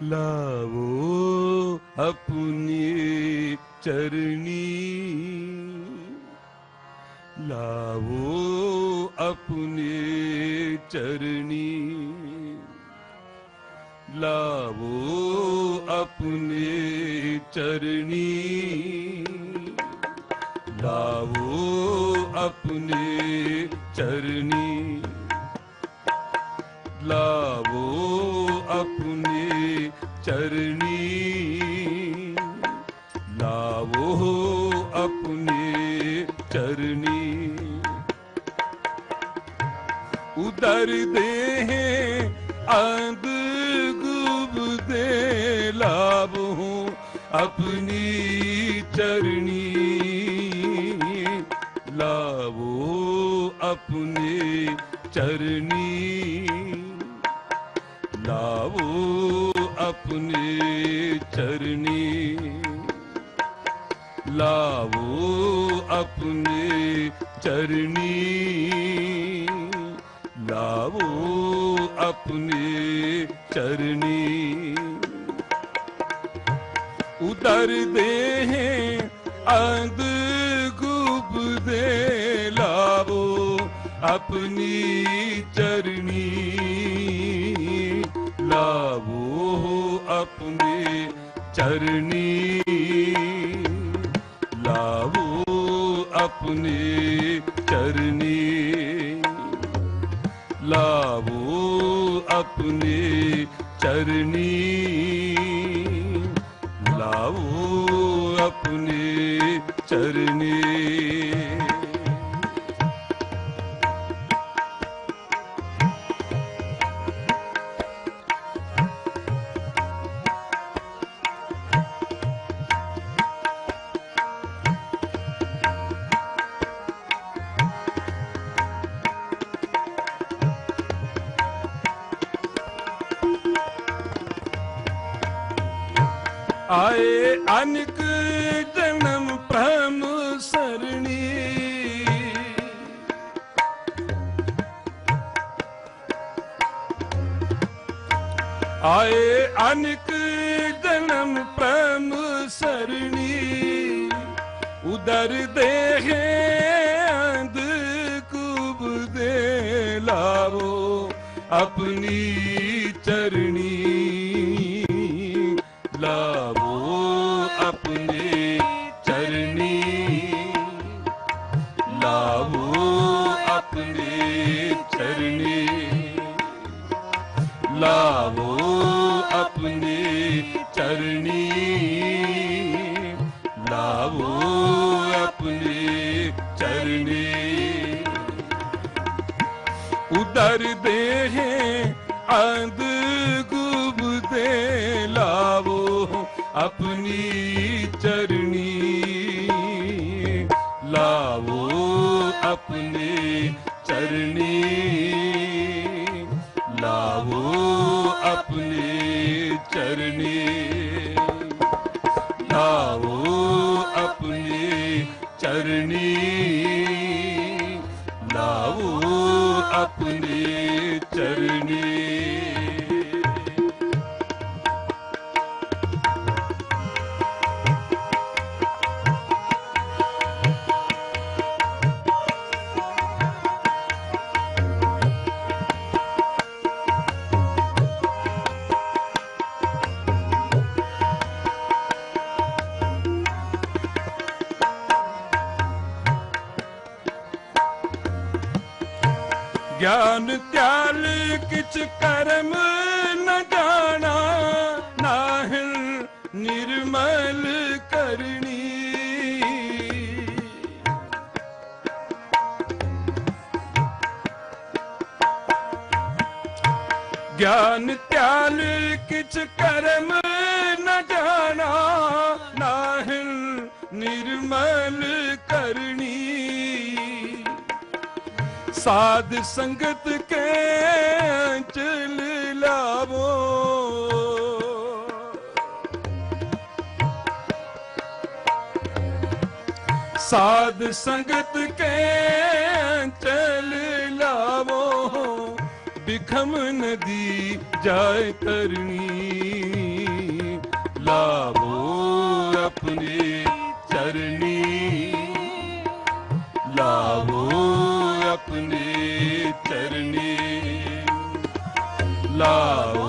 ਲਾਵੋ ਆਪਣੀ ਚਰਣੀ ਲਾਵੋ ਆਪਣੀ ਚਰਣੀ ਲਾਵੋ ਆਪਣੀ ਚਰਣੀ ਲਾਵੋ ਆਪਣੀ ਚਰਣੀ ਲਾਵੋ ਆਪਣੀ ਚਰਣੀ ਲਾਵੋ ਆਪਣੇ ਚਰਣੀ ਉਦਰ ਦੇ ਅੰਦ ਗੁਬ ਦੇ ਲਾਭੋ ਆਪਣੀ ਚਰਣੀ ਲਾਵੋ ਆਪਣੇ ਚਰਣੀ ਲਾਵੋ ਆਪਣੀ ਚਰਨੀ ਲਾਵੋ ਆਪਣੀ ਚਰਨੀ ਲਾਵੋ ਆਪਣੀ ਚਰਨੀ ਉਦਰ ਦੇ ਅੰਦ ਗੁਬ ਦੇ ਲਾਵੋ ਆਪਣੀ ਚਰਨੀ ਲਾਵੋ ਆਪਣੇ ਚਰਨੀ ਲਾਵੋ ਆਪਣੇ ਚਰਨੀ ਲਾਵੋ ਆਪਣੇ ਚਰਨੀ ਲਾਵੋ ਆਪਣੇ ਚਰਨੀ ਆਏ ਅਨਕ ਜਨਮ ਭ੍ਰਮ ਸਰਣੀ। ਆਏ ਅਨਕ ਜਨਮ ਭ੍ਰਮ ਸਰਣੀ। ਉਦਰ ਦੇਹੇ ਅੰਧ ਕੁਬ ਦੇ ਲਾਵੋ ਆਪਣੀ ਚਰਣੀ। ਉਦਰ ਦੇਹ ਅੰਧ ਗੁਬ ਦੇ ਲਾਵੋ ਆਪਣੀ ਚਰਣੀ। ਲਾਵੋ ਆਪਣੀ ਚਰਣੀ। ਚਰਣੀ ਗਿਆਨ ਕਿਛ ਕਰਮ ਨ ਜਾਣਾ, ਨਾਹਿਲ ਨਿਰਮਲ ਕਰਨੀ। ਗਿਆਨ ਧਿਆਲ ਕਿਛ ਕਰਮ ਨ ਜਾਣਾ, ਨਾਹਿਲ ਨਿਰਮਲ ਕਰਨੀ। ਸਾਧ ਸੰਗਤ ਕੈ ਚਲ ਲਾਵੋ ਸਾਧ ਸੰਗਤ ਕੈ ਚਲ ਲਾਵੋ ਬਿਖਮ ਨਦੀ ਜਾਇ ਤਰਨੀ ਲਾਵੋ ਆਪਣੇ ਚਰਨੀ ਲਾਵੋ ਆਪਣੇ ਚਰਨੀ ਲਾਓ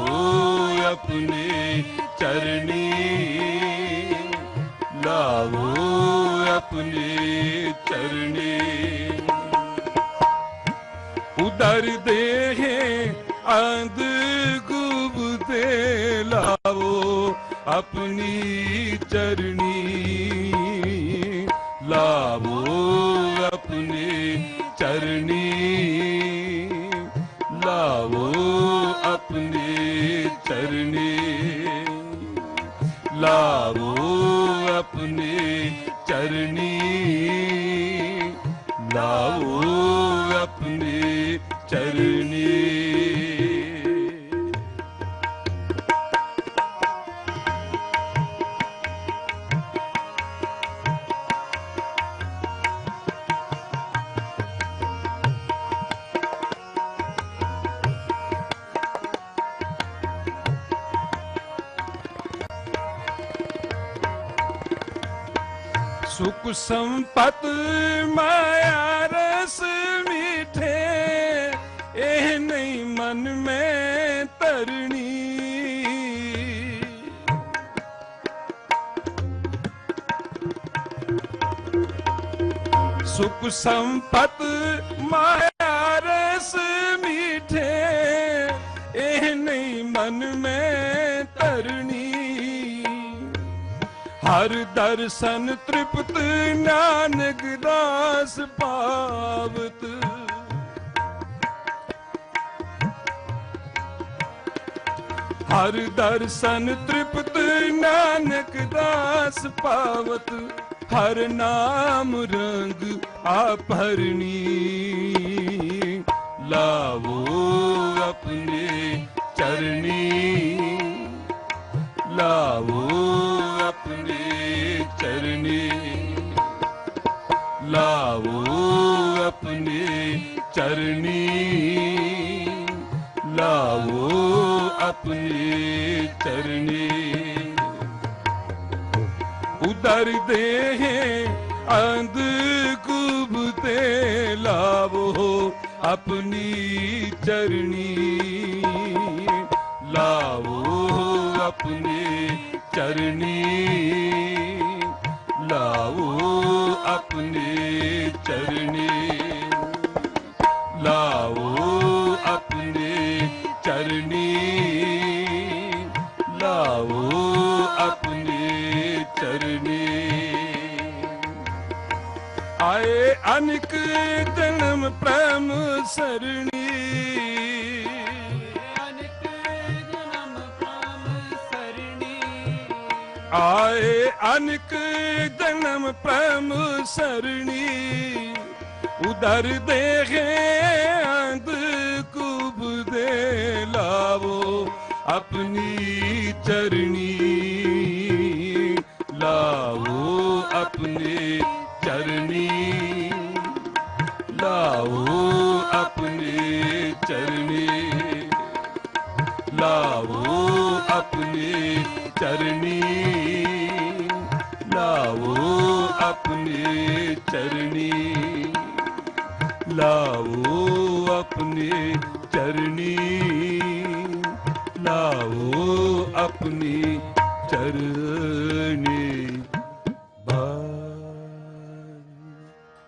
ਆਪਣੇ ਚਰਨੀ ਲਾਓ ਆਪਣੇ ਚਰਨੀ। ਉਦਰ ਦੇ ਅੰਦ ਅੰਧ ਗੁਬ ਲਾਓ ਆਪਣੀ ਚਰਨੀ। ਲਾਓ ਆਪਣੇ ਚਰਨੀ ਲਾਵੋ ਆਪਣੇ ਚਰਨੀ ਲਾਵੋ ਆਪਣੇ ਚਰਨੀ सुख संपत माया रस मीठे एह नहीं मन में तरनी सुख संपत माया रस मीठे एह नहीं मन में ਹਰ ਦਰਸ਼ਨ ਤ੍ਰਿਪਤ ਨਾਨਕ ਦਾਸ ਪਾਵਤ। ਹਰ ਦਰਸ਼ਨ ਤ੍ਰਿਪਤ ਨਾਨਕ ਦਾਸ ਪਾਵਤ, ਹਰ ਨਾਮ ਰੰਗ ਆਪਰਣੀ ਲਾਵੋ ਚਰਨੀ ਲਾਓ ਆਪਣੀ ਚਰਨੀ। ਉਦਰ ਦੇਹ ਅੰਧ ਕੁਬਤੇ ਲਾਵੋ ਆਪਣੀ ਚਰਣੀ ਲਾਵੋ ਆਪਣੀ ਚਰਣੀ ਲਾਵੋ ਆਪਣੇ ਚਰਣੀ ਚਰਣੀ ਲਾਵੋ ਆਪਣੇ ਚਰਣੀ ਆਏ ਅਨਕ ਜਨਮ ਪ੍ਰੇਮ ਸਰਣੀ। ਅਨਕ ਜਨਮ ਪ੍ਰਮ ਸਰਣੀ। ਆਏ ਅਨਕ ਜਨਮ ਪ੍ਰੇਮ ਸਰਣੀ। ਉਦਰ ਦੇਗੇ ਅੰਧ ਕੁਬ ਦੇ ਲਾਵੋ ਆਪਣੀ ਚਰਣੀ ਲਾਵੋ ਆਪਣੇ ਚਰਣੀ ਲਾਵੋ ਆਪਣੇ ਚਰਣੀ ਲਾਵੋ ਆਪਣੇ ਚਰਣੀ ਲਾਵੋ ਆਪਣੇ ਚਰਣੀ ਲਾਵੋ ਆਪਣੇ ਚਰਣੀ ਲਾਓ ਆਪਣੀ ਚਰਣੀ